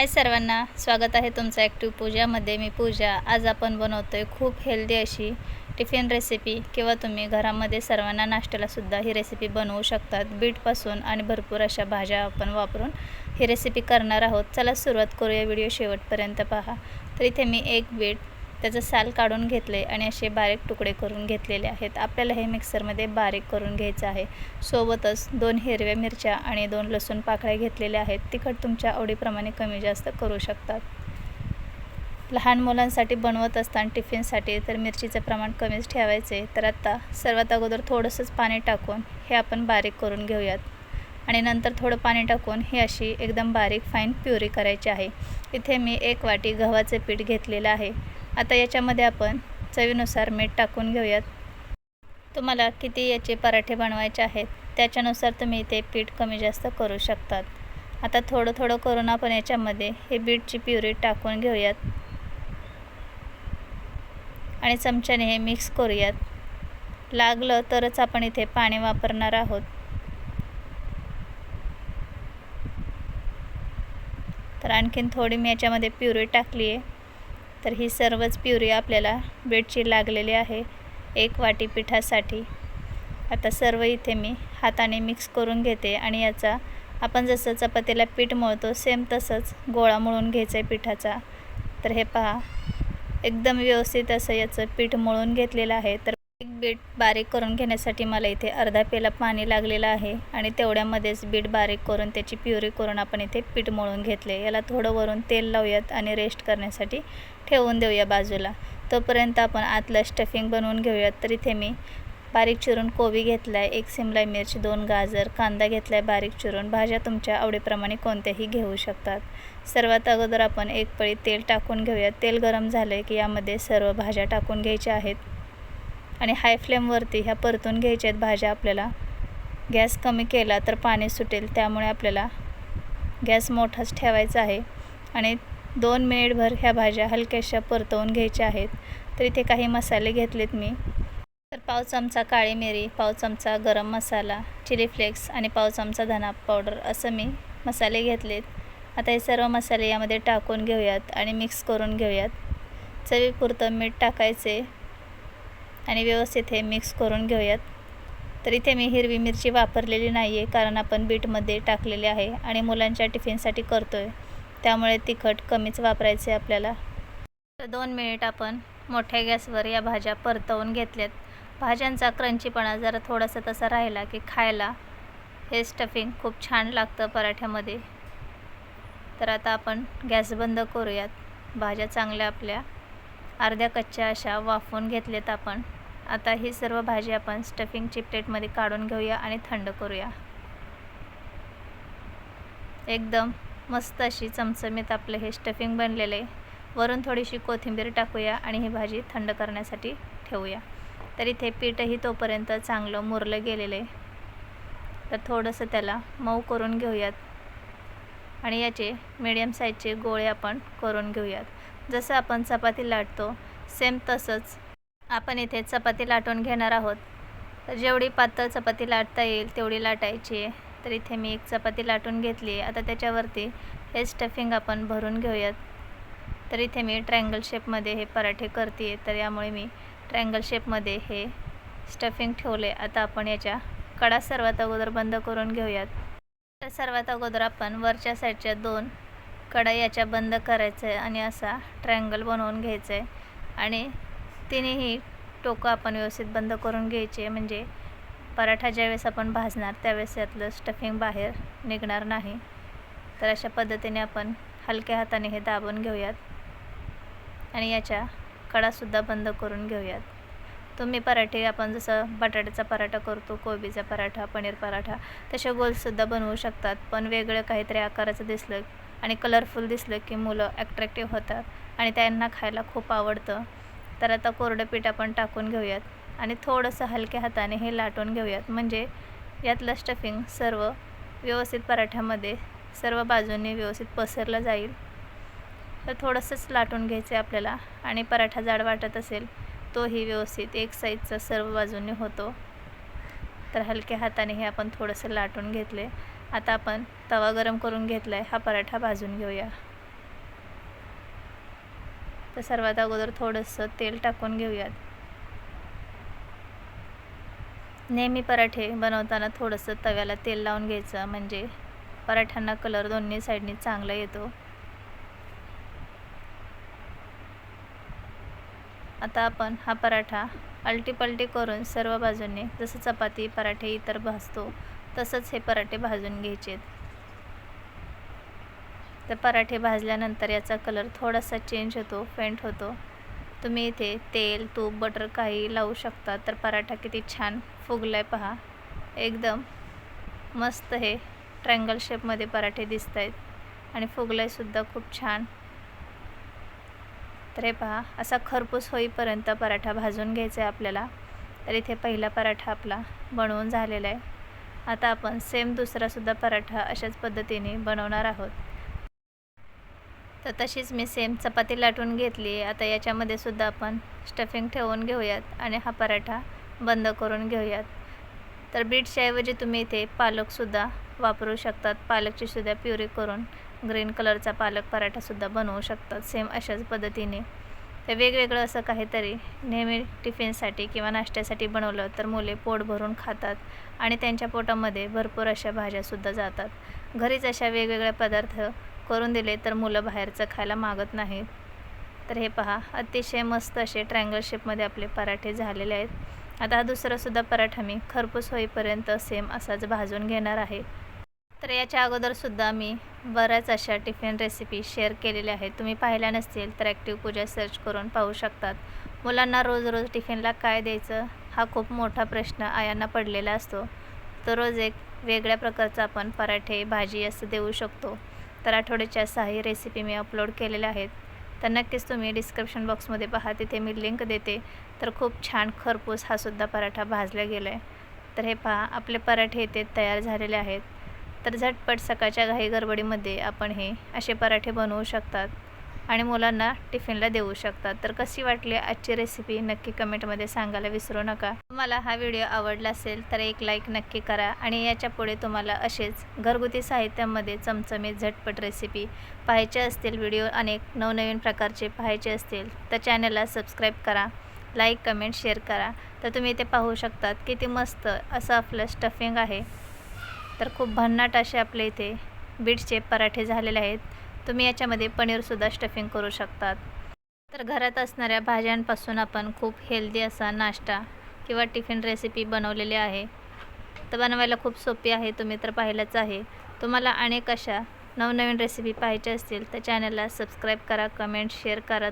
हाय सर्वांना स्वागत आहे तुमचं ॲक्टिव्ह पूजामध्ये मी पूजा. आज आपण बनवतो आहे खूप हेल्दी अशी टिफिन रेसिपी किंवा तुम्ही घरामध्ये सर्वांना नाश्त्यालासुद्धा ही रेसिपी बनवू शकतात. बीटपासून आणि भरपूर अशा भाज्या आपण वापरून ही रेसिपी करणार आहोत. चला सुरुवात करूया. व्हिडिओ शेवटपर्यंत पहा. तर इथे मी एक बीट त्याचं साल काढून घेतले आणि असे बारीक तुकडे करून घेतलेले आहेत. आपल्याला हे मिक्सरमध्ये बारीक करून घ्यायचं आहे. सोबतच दोन हिरव्या मिरच्या आणि दोन लसूण पाकळ्या घेतलेल्या आहेत. तिखट तुमच्या आवडीप्रमाणे कमी जास्त करू शकतात. लहान मुलांसाठी बनवत असताना टिफिनसाठी तर मिरचीचं प्रमाण कमीच ठेवायचे. तर आत्ता सर्वात अगोदर थोडंसंच पाणी टाकून हे आपण बारीक करून घेऊयात. आणि नंतर थोडं पाणी टाकून ही अशी एकदम बारीक फाईन प्युरी करायची आहे. इथे मी एक वाटी गव्हाचे पीठ घेतलेलं आहे. आता याच्यामध्ये आपण चवीनुसार मीठ टाकून घेऊयात. तुम्हाला किती याचे पराठे बनवायचे आहेत त्याच्यानुसार तुम्ही ते पीठ कमी जास्त करू शकतात. आता थोडं थोडं करून आपण याच्यामध्ये हे बीटची प्युरी टाकून घेऊयात. आणि चमच्याने हे मिक्स करूयात. लागलं तरच आपण इथे पाणी वापरणार आहोत. तर आणखीन थोडी मी याच्यामध्ये प्युरी टाकली आहे तर ही सर्वच प्युरी आपल्याला बेडची लागलेली आहे एक वाटी पिठासाठी. आता सर्व इथे मी हाताने मिक्स करून घेते आणि याचा आपण जसं चपातीला पीठ मळतो सेम तसंच गोळा मळून घ्यायचं आहे पिठाचा. तर हे पहा एकदम व्यवस्थित असं याचं पीठ मळून घेतलेलं आहे. तर बीट बारीक करून घेण्यासाठी मला इथे अर्धा पेला पाणी लागलेलं आहे आणि तेवढ्यामध्येच बीट बारीक करून त्याची प्युरी करून आपण इथे पीठ मळून घेतले. याला थोडं वरून तेल लावूयात आणि रेस्ट करण्यासाठी ठेवून देऊया बाजूला. तोपर्यंत आपण आतलं स्टफिंग बनवून घेऊयात. तर इथे मी बारीक चिरून कोबी घेतला आहे एक सिमला मिरची दोन गाजर कांदा घेतला आहे बारीक चिरून. भाज्या तुमच्या आवडीप्रमाणे कोणत्याही घेऊ शकतात. सर्वात अगोदर आपण एक पळी तेल टाकून घेऊयात. तेल गरम झालं की यामध्ये सर्व भाज्या टाकून घ्यायच्या आहेत. आणि हाय फ्लेमवरती ह्या परतून घ्यायच्या आहेत भाज्या आपल्याला. गॅस कमी केला तर पाणी सुटेल त्यामुळे आपल्याला गॅस मोठाच ठेवायचा आहे. आणि दोन मिनिटभर ह्या भाज्या हलक्याशा परतवून घ्यायच्या आहेत. तर इथे काही मसाले घेतलेत मी. तर पाव चमचा काळी मिरी पाव चमचा गरम मसाला चिली फ्लेक्स आणि पाव चमचा धना पावडर असं मी मसाले घेतलेत. आता हे सर्व मसाले यामध्ये टाकून घेऊयात आणि मिक्स करून घेऊयात. चवीपुरतं मीठ टाकायचे. आणि व्यवस्थित हे मिक्स करून घेऊयात. तर इथे मी हिरवी मिरची वापरलेली नाही आहे कारण आपण बीटमध्ये टाकलेली आहे आणि मुलांच्या टिफिनसाठी करतो आहे त्यामुळे तिखट कमीच वापरायचे आपल्याला. तर दोन मिनिट आपण मोठ्या गॅसवर या भाज्या परतवून घेतल्यात. भाज्यांचा क्रंचीपणा जरा थोडासा तसा राहिला की खायला हे स्टफिंग खूप छान लागतं पराठ्यामध्ये. तर आता आपण गॅस बंद करूयात. भाज्या चांगल्या आपल्या अर्ध्या कच्च्या अशा वाफवून घेतल्यात आपण. आता ही सर्व भाजी आपण स्टफिंगची प्लेटमध्ये काढून घेऊया आणि थंड करूया. एकदम मस्त अशी चमचमीत आपलं हे स्टफिंग बनलेलं आहे. वरून थोडीशी कोथिंबीर टाकूया आणि ही भाजी थंड करण्यासाठी ठेवूया. तर इथे पीठही तोपर्यंत चांगलं मुरलं गेलेलं आहे. तर थोडंसं त्याला मऊ करून घेऊयात. आणि याचे मीडियम साईजचे गोळे आपण करून घेऊयात. जसं आपण चपाती लाटतो सेम तसंच आपण इथे चपाती लाटून घेणार आहोत. तर जेवढी पातळ चपाती लाटता येईल तेवढी लाटायची आहे. तर इथे मी एक चपाती लाटून घेतली आहे. आता त्याच्यावरती हे स्टफिंग आपण भरून घेऊयात. तर इथे मी ट्रँगल शेपमध्ये हे पराठे करते आहे तर यामुळे मी ट्रँगल शेपमध्ये हे स्टफिंग ठेवले आता आपण याच्या कडा सर्वात अगोदर बंद करून घेऊयात. तर सर्वात अगोदर आपण वरच्या साईडच्या दोन कडा याच्या बंद करायचं आहे आणि असा ट्रँगल बनवून घ्यायचं. आहे आणि तिन्ही टोकं आपण व्यवस्थित बंद करून घ्यायचे. म्हणजे पराठा ज्यावेळेस आपण भाजणार त्यावेळेस यातलं स्टफिंग बाहेर निघणार नाही. तर अशा पद्धतीने आपण हलक्या हाताने हे दाबून घेऊयात. आणि याच्या कडासुद्धा बंद करून घेऊयात. तुम्ही पराठे आपण जसं बटाट्याचा पराठा करतो कोबीचा पराठा पनीर पराठा तसे गोलसुद्धा बनवू शकतात. पण वेगळं काहीतरी आकाराचं दिसलं आणि कलरफुल दिसलं की मुलं ॲट्रॅक्टिव्ह होतात आणि त्यांना खायला खूप आवडतं. तर आता कोरडं पीठ आपण टाकून घेऊयात आणि थोडंसं हलक्या हाताने हे लाटून घेऊयात. म्हणजे यातलं स्टफिंग सर्व व्यवस्थित पराठ्यामध्ये सर्व बाजूंनी व्यवस्थित पसरलं जाईल. तर थोडंसंच लाटून घ्यायचं आहे आपल्याला आणि पराठा जाड वाटत असेल तोही व्यवस्थित एक साईजचा सर्व बाजूने होतो. तर हलक्या हाताने हे आपण थोडंसं लाटून घेतले आता आपण तवा गरम करून घेतला आहे हा पराठा भाजून घेऊया. तर सर्वात अगोदर थोडंसं तेल टाकून घेऊयात. नेहमी पराठे बनवताना थोडंसं तव्याला तेल लावून घ्यायचं. म्हणजे पराठ्यांना कलर दोन्ही साईडनी चांगला येतो. आता आपण हा पराठा अलटीपलटी करून सर्व बाजूंनी जसं चपाती पराठे इतर भाजतो तसंच हे पराठे भाजून घ्यायचे तर पराठे भाजल्यानंतर याचा कलर थोडासा चेंज होतो फेंट होतो. तुम्ही इथे तेल तूप बटर काही लावू शकता तर पराठा किती छान फुगला आहे पहा. एकदम मस्त हे ट्रँगल शेपमध्ये पराठे दिसत आहेत आणि फुगलायसुद्धा खूप छान. तर हे पहा असा खरपूस होईपर्यंत पराठा भाजून घ्यायचा आहे आपल्याला. तर इथे पहिला पराठा आपला बनवून झालेला आहे. आता आपण सेम दुसरासुद्धा पराठा अशाच पद्धतीने बनवणार आहोत. तर तशीच मी सेम चपाती लाटून घेतली आता याच्यामध्ये सुद्धा आपण स्टफिंग ठेवून घेऊयात आणि हा पराठा बंद करून घेऊयात. तर बीटच्या ऐवजी तुम्ही इथे पालकसुद्धा वापरू शकतात. पालकची सुद्धा प्युरी करून ग्रीन कलरचा पालक पराठासुद्धा बनवू शकतात. सेम अशाच पद्धतीने. तर वेगवेगळं असं काहीतरी नेहमी टिफिनसाठी किंवा नाश्त्यासाठी बनवलं तर मुले पोट भरून खातात आणि त्यांच्या पोटामध्ये भरपूर अशा भाज्यासुद्धा जातात. घरीच अशा वेगवेगळे पदार्थ करून दिले तर मुलं बाहेरचं खायला मागत नाहीत. तर हे पहा अतिशय मस्त असे ट्रँगल शेपमध्ये आपले पराठे झालेले आहेत. आता हा दुसरासुद्धा पराठा मी खरपूस होईपर्यंत सेम असाच भाजून घेणार आहे. तर याच्या अगोदरसुद्धा मी बऱ्याच अशा टिफिन रेसिपी शेअर केलेल्या आहेत. तुम्ही पाहिल्या नसतील तर ॲक्टिव्ह पूजा सर्च करून पाहू शकतात. मुलांना रोज रोज टिफिनला काय द्यायचं? हा खूप मोठा प्रश्न आयांना पडलेला असतो. तर रोज एक वेगळ्या प्रकारचा आपण पराठे भाजी असं देऊ शकतो. तर आठवड्याच्या सहाही रेसिपी मी अपलोड केलेल्या आहेत. तर नक्कीच तुम्ही डिस्क्रिप्शन बॉक्समध्ये पहा. तिथे मी लिंक देते. तर खूप छान खरपूस हा सुद्धा पराठा भाजला गेला आहे तर हे पहा आपले पराठे इथे तयार झालेले आहेत. तर झटपट सकाळच्या घाई गडबडीमध्ये आपण हे असे पराठे बनवू शकतात आणि मुलांना टिफिनला देऊ शकतात. तर कशी वाटली आजची रेसिपी नक्की कमेंटमध्ये सांगायला विसरू नका. तुम्हाला हा व्हिडिओ आवडला असेल तर एक लाईक नक्की करा आणि याच्यापुढे तुम्हाला असेच घरगुती साहित्यामध्ये चमचमीत झटपट रेसिपी पाहायचे असतील व्हिडिओ अनेक नवनवीन प्रकारचे पाहायचे असतील तर चॅनलला सबस्क्राईब करा लाईक कमेंट शेअर करा. तर तुम्ही ते पाहू शकतात किती मस्त असं आपलं स्टफिंग आहे. तर खूप भन्नाट असे आपले इथे बीट्सचे पराठे झालेले आहेत. तुम्ही याच्यामध्ये पनीरसुद्धा स्टफिंग करू शकतात. तर घरात असणाऱ्या भाज्यांपासून आपण खूप हेल्दी असा नाश्ता किंवा टिफिन रेसिपी बनवलेली आहे. तर बनवायला खूप सोपी आहे तुम्ही तर पाहिलंच आहे. तुम्हाला अनेक अशा नवनवीन रेसिपी पाहायच्या असतील तर चॅनलला सबस्क्राईब करा कमेंट शेअर करा.